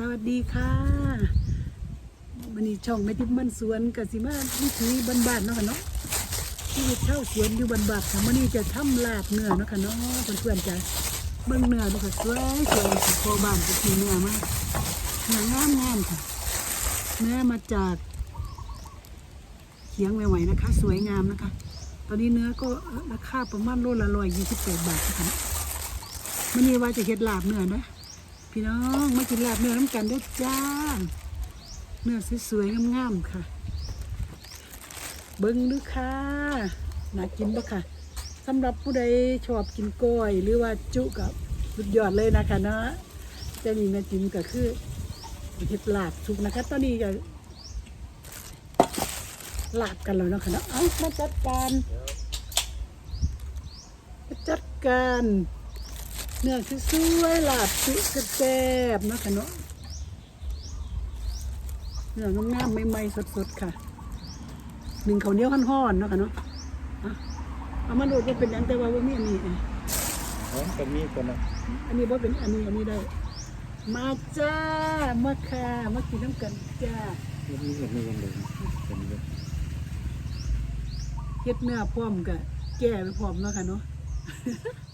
สวัสดีค่ะวันนี้ช่องแม่ทิพมันสวนกสิมาวิถีบ้านๆเนาะค่ะเนาะชีวิตเช่าสวนอยู่บ้านๆค่ะวันนี้จะทำลาบเนื้อเนาะค่ะเนาะเพื่อนๆจะเบิ่งเนื้อเนาะค่ะสวยสวยค่ะพอบ้านจะกินเนื้อมากเนื้องามงามค่ะเนื้อมาจากเขียงไหวๆนะคะ สวยงามนะคะ ตอนนี้เนื้อก็ราคาประมาณโลละร้อยยี่สิบแปดบาทค่ะมันนี้ว่าจะเฮ็ดลาบเนื้อนะ พี่น้องมากินลาบเนื้อน้ำกันด้วยจ้าเนื้อสวยๆงามๆค่ะ เบิ้งดูค่ะน่ากินปะค่ะสำหรับผู้ใดชอบกินกล้อย หรือว่าจุกับสุดยอดเลยนะคะเนาะแต่นี่แม่จิ้มก็คือเห็ดลาบสุกนะคะ ตอนนี้ก็ลาบกันแล้วนะคะเนาะเอามาจัดการมาจัดการ เนื้อคือสวยๆลาบสุกแซ่บๆเนาะค่ะเนาะเนื้องามๆใหม่ๆสดๆค่ะหนึ่งข้าวเหนียวห่อนๆเนาะค่ะเนาะอะเอามาโดดว่าเป็นอันแต่ว่าว่ามีอันนี้เองพร้อมกับมีคนนะอันนี้ว่าเป็นอันนี้อันนี้ได้ มาจ้ามาค่ะมากินน้ำกันจ้าไม่มีเห็นมีคนเลยเป็นเลยเฮ็ดเนื้อพร้อมกับแก่ไปพร้อมเนาะค่ะเนาะเ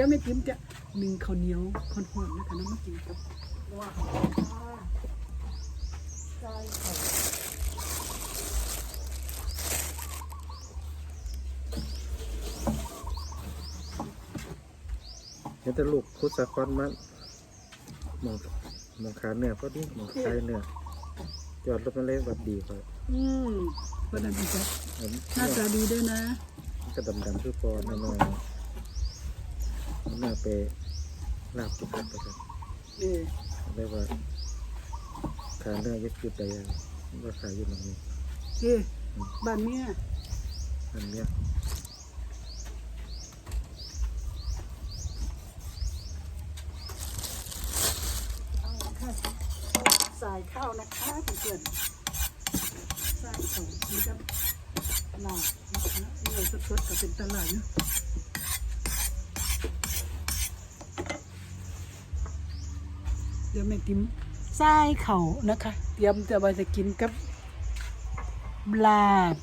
ดี๋ยวแม่จิ้มจะหนึ่งข้าวเหนียวห่อนๆนะคะเนาะมากินกับว้าวใช่ค่ะเห็นแต่ลูกคุดสะคอนมันมองมองขาเนื้อพอดีมองคายเนื้อจอดรถมาเลยวัดดีครับอืมวันนั้นจ้ะเห็นหน้าตาดีด้วยนะมันก็ดำๆคือพอน้อยๆ เอาเนื้อไปลาบจุกๆไปครับเออเรียกว่าขาเนื้อยึดจุดใดอย่างว่าขายอยู่ตรงนี้เออบ้านเนี้ยอันเนี้ยเอาค่ะสายข้าวนะคะเพื่อนๆสายข้าวนี่ก็ลาบนะคะนี่สดๆกับเป็นตลาดเนาะ เดี๋ยวแม่ติมสายเข่านะคะ เตรียมจะมาจะกินกับลาบ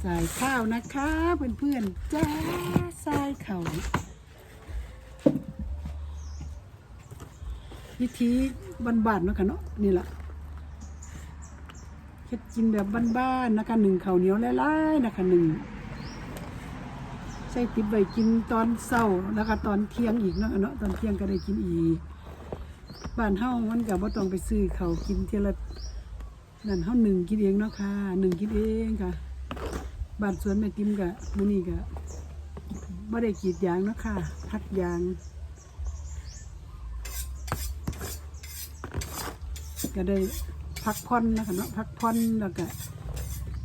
ใส่ข้าวนะคะเพื่อนๆจ้าใส่ข้าวิธีบ้านๆเนาะค่ะเนาะนี่แหละเฮ็ดกินแบบบ้านๆนะคะหนึ่งข้าวเหนียวหลายๆนะคะหนึ่ง ส่ติดไว้กินตอนเช้าแล้วก็ตอนเที่ยงอีกเนาะเนาะตอนเที่ยงก็ได้กินอีกบ้านเฮามันก็บ่ต้องไปซื้อเขากินเทีละนั่นเฮาหนึ่งกินเองเนาะค่ะหนึ่งกินเองค่ะบ้านสวนแม่ติมกะมื้อนี้กะบ่ได้กรีดยางเนาะค่ะพักยางก็ได้พักผ่อนนะคะเนาะพักผ่อนแล้วก็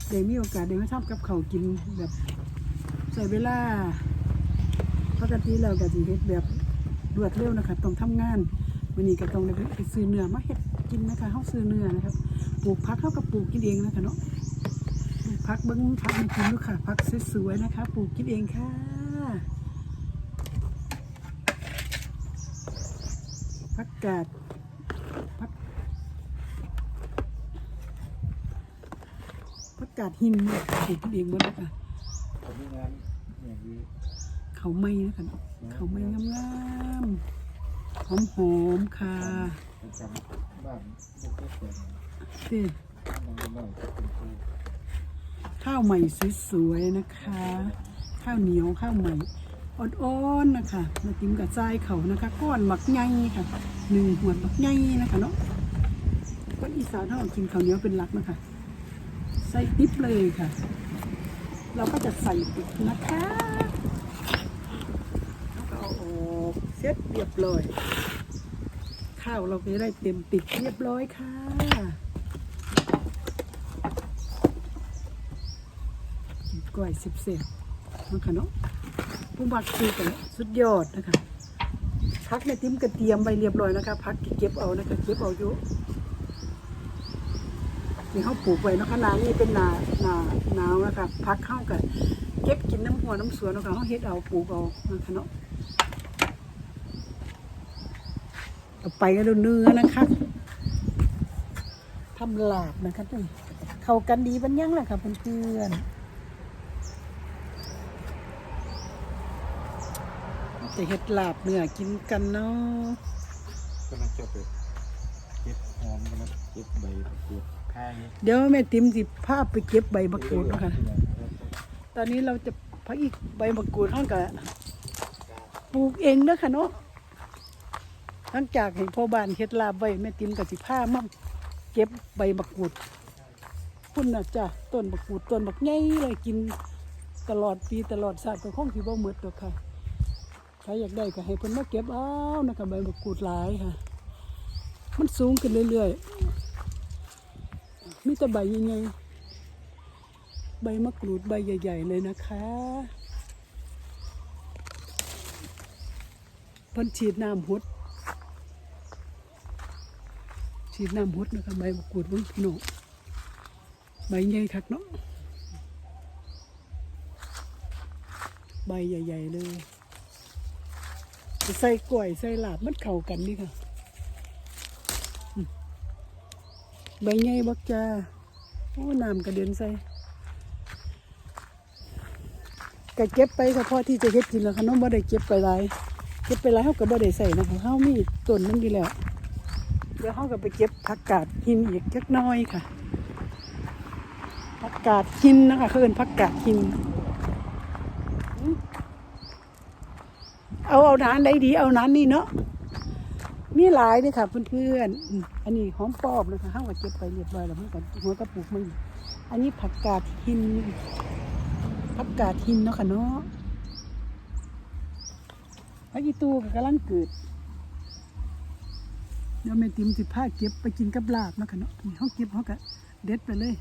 ได้มีโอกาสได้มาทำกับเขากินแบบ ใส่เวลาปกติเราก็สิเฮ็ดแบบรวดเร็วนะคะต้องทำงานวันนี้ก็ต้องไปซื้อเนื้อมาเฮ็ดกินนะคะเฮาซื้อเนื้อนะครับปลูกผักเฮาก็ปลูกกินเองนะคะเนาะปลูกพักเบิ้งพักให้กินลูกค่ะพักสวยๆนะคะปลูกกินเองค่ะพักกาดพักพักกาดหินปลูกกินเองหมดเลยค่ะ งานอย่างนี้เขาไม่นะคะเขาไม่งามๆหอมๆค่ะประจำบ้านลูกก็เปิดนี่น้องน้อยก็เป็นครูข้าวใหม่สวยๆนะคะ ข้าวเหนียวข้าวใหม่อ่อนๆนะคะมาจิ้มกับทรายเขานะคะก้อนหมักไงค่ะหนึ่งหัวหมักไงนะคะเนาะคนอีสานเขากินข้าวเหนียวเป็นหลักนะคะใส่ติ๊บเลยค่ะ เราก็จะใส่ติ๊บนะคะแล้วก็เอาออกเสร็จเรียบร้อย ข้าวเราก็จะได้เต็มติดเรียบร้อยค่ะก้อยสิบเศษมันค่ะเนาะผู้มักคือกันสุดยอดนะคะพักในติ้มกระเทียมไปเรียบร้อยนะคะพักเก็บเอานะคะเก็บเอาอยู่ นี่เขาปลูกไว้นะคะนานี่เป็นนานาหนาวนะคะพักเข้ากันเก็บกินน้ำหัวน้ำสวนนะคะเขาเฮ็ดเอาปลูกเอานะคะเนาะต่อไปก็ดูเนื้อนะคะทำลาบนะคะนี่เข้ากันดีบันยังแหละค่ะเพื่อนๆจะเห็ดลาบเนื้อกินกันเนาะก็น่าจะไป เก็บหอมกันนะเก็บใบมะกรูดเดี๋ยวแม่ติ๋มสิภาพไปเก็บใบมะกรูดนะคะตอนนี้เราจะพักอีกใบมะกรูดห้องกับปลูกเองเด้อค่ะเนาะหลังจากเห็นพ่อบ้านเฮ็ดลาบไว้แม่ติ๋มกับสิผ้ามั่งเก็บใบมะกรูดพุ่นน่ะจ้ะต้นมะกรูดต้นบักใหญ่เลยกินตลอดปีตลอดชาติก็คงสิบ่หมดดอกค่ะใครอยากได้ก็ให้เพิ่นมาเก็บเอานะคะใบมะกรูดหลายค่ะ มันสูงขึ้นเรื่อยๆมีแต่ใบใหญ่ๆใบมะกรูดใบใหญ่ ๆ เลยนะคะเพิ่นฉีดน้ำหดฉีดน้ำหดนะคะใบมะกรูดเบิ่งพี่น้องใบใหญ่คักเนาะใบใหญ่ ๆ เลยใส่กล้วยใส่ลาบมันเข้ากันนี่ค่ะ ใบใหญ่บักจ้าโอ้น้ำกระเด็นใส่ก็เก็บไปเฉพาะที่จะเฮ็ดกินแล้วค่ะน้องบ่ได้เก็บไปหลายเก็บไปหลายเฮาก็บ่ได้ใส่นะคะเฮามีต้นมันดีแล้วเดี๋ยวเฮาก็ไปเก็บผักกาดหินอีกจักน้อยค่ะผักกาดหินนะคะเขาเอิ้นผักกาดหินเอาเอานานใดดีเอานานนี่เนาะ มีหลายเด้อค่ะเพื่อนๆอันนี้หอมปอบนะคะเฮาก็เก็บไปเรียบร้อยแล้วเฮาก็หัวกระปุกมันอันนี้ผักกาดหินผักกาดหินเนาะค่ะเนาะผักอีตูก็กำลังเกิดเดี๋ยวแม่ติมสิพาเก็บไปกินกับลาบเนาะค่ะเนาะนี่เขาเก็บเขาก็เด็ดไปเลย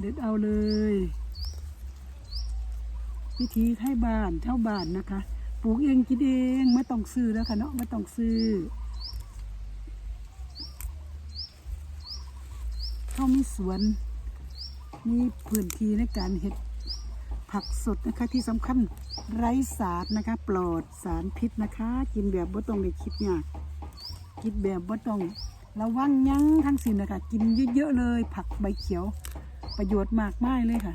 เด็ดเอาเลยวิธีไทยบ้านเท่าบ้านนะคะ ปลูกเองกินเองไม่ต้องซื้อแล้วค่ะเนาะไม่ต้องซื้อเขามีสวน มีพื้นที่ในการเห็ดผักสดนะคะที่สำคัญไร้สารนะคะ ปลอดสารพิษนะคะ กินแบบบ่ต้องได้คิดยากกินแบบบ่ต้องระวังยั้งทั้งสิ้นนะคะกินเยอะๆเลย ผักใบเขียว ประโยชน์มากมายเลยค่ะ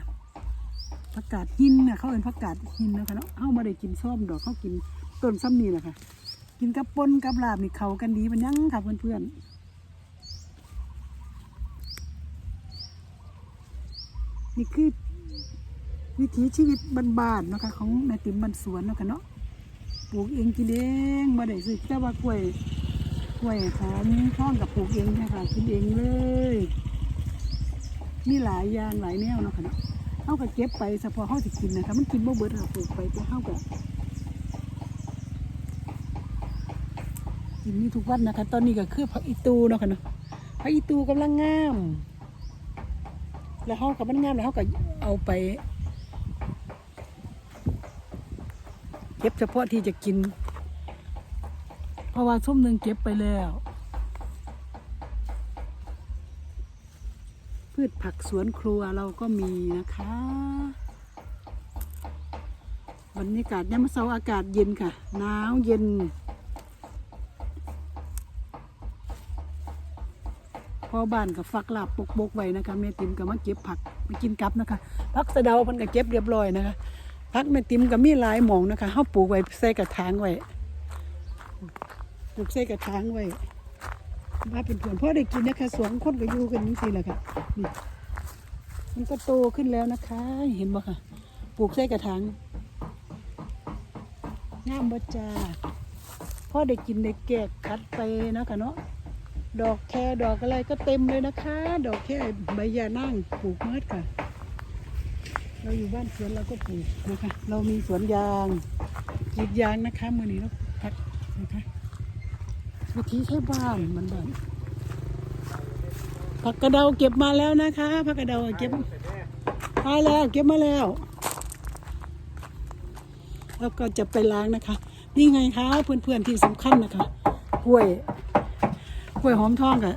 ผักกาดหินน่ะเขาเป็นผักกาดหินนะคะเนาะเขาม่ได้กินส้มดอกเขากินต้นซ้ำนี่แหละค่ะ กินกับปนกับลาบนี่เขากันดีมันยั้งค่ะเพื่อนๆ นี่คือวิถีชีวิตบ้านๆนะคะของแม่ติ๋มบ้านสวนนะคะเนาะปลูกเองกินเองมาได้ซื้อแต่ว่ากล้วยกล้วยหอมท่องกับปลูกเองนี่ยค่ะกินเองเลยมีหลายอย่างหลายแนวนะคะเนาะเขาก็เก็บไปเฉพาะเขาที่กินนะคะมันกินบ่เบิดค่ะปลูกไปแต่เขาก็กินนี่ทุกวันนะคะ ตอนนี้ก็คือผักอีตูเนาะค่ะเนาะผักอีตูกำลังงาม แล้วเขากับมันงามแล้วเขาก็เอาไปเก็บเฉพาะที่จะกิน เพราะว่าส้มหนึ่งเก็บไปแล้ว พืชผักสวนครัวเราก็มีนะคะ บรรยากาศเนี่ยามมาเสาอากาศเย็นค่ะ หนาวเย็น พอบ้านกับฟักลาบปกบกไว้นะคะแม่ติ๋มก็มาเก็บผักไปกินกับนะคะผักสะเดาเพิ่นก็เก็บเรียบร้อยนะคะพักแม่ติมก็มีหลายหมองนะคะเขาปลูกไว้ใส่กระถางไว้ปลูกใส่กระถางไว้มาเป็นเพื่อนพ่อได้กินนะคะสวนคนก็อยู่กันนี่สิแหละค่ะนี่มันก็โตขึ้นแล้วนะคะ เห็นบ่ค่ะ ปลูกใส่กระถางงามบ่จ้าพ่อได้กินได้แกกคัดไปนะคะเนาะ ดอกแคดอกอะไรก็เต็มเลยนะคะ ดอกแค่ใบยานั่งปลูกเมื่อค่ะ เราอยู่บ้านสวนเราก็ปลูกนะคะ เรามีสวนยางกรีดยางนะคะมือนี้เราพักนะคะวิธีแค่บ้านมันบ้านผักกระเดาเก็บมาแล้วนะคะผักกระเดาเก็บมาแล้วเก็บมาแล้วแล้วก็จะไปล้างนะคะ นี่ไงคะเพื่อนๆที่สำคัญนะคะกล้วย กล้วยหอมทองกะ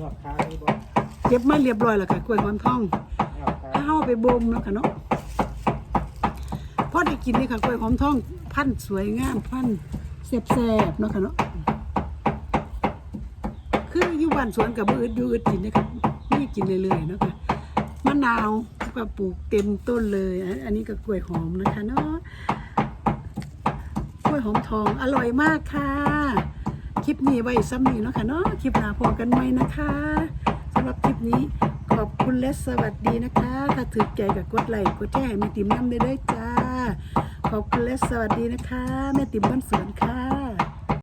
ยอดค้านี่บ่เก็บมาเรียบร้อยแล้วค่ะกล้วยหอมทองยอดค้าถ้าเอาไปบ่มแล้วค่ะเนาะพอได้กินนี่ค่ะกล้วยหอมทอง พันธุ์สวยงามพันธุ์แซ่บๆเนาะค่ะเนาะคืออยู่บ้านสวนกับบ่อึดอยู่อึดกินนะครับนี่กินเรื่อยๆเนาะค่ะมะนาวก็ปลูกเต็มต้นเลยอันอันนี้ก็กล้วยหอมนะคะเนาะกล้วยหอมทองอร่อยมากค่ะ คลิปนี้ไว้ซ้ำนี้เนาะค่ะเนาะคลิปหน้าพอกันไหมนะคะสำหรับคลิปนี้ขอบคุณและสวัสดีนะคะ ถ้าถือใจกับกดไลค์กดแชร์ให้แม่ติ๋มน้ำได้ด้วยจ้า ขอบคุณและสวัสดีนะคะแม่ติ๋มบ้านสวนค่ะ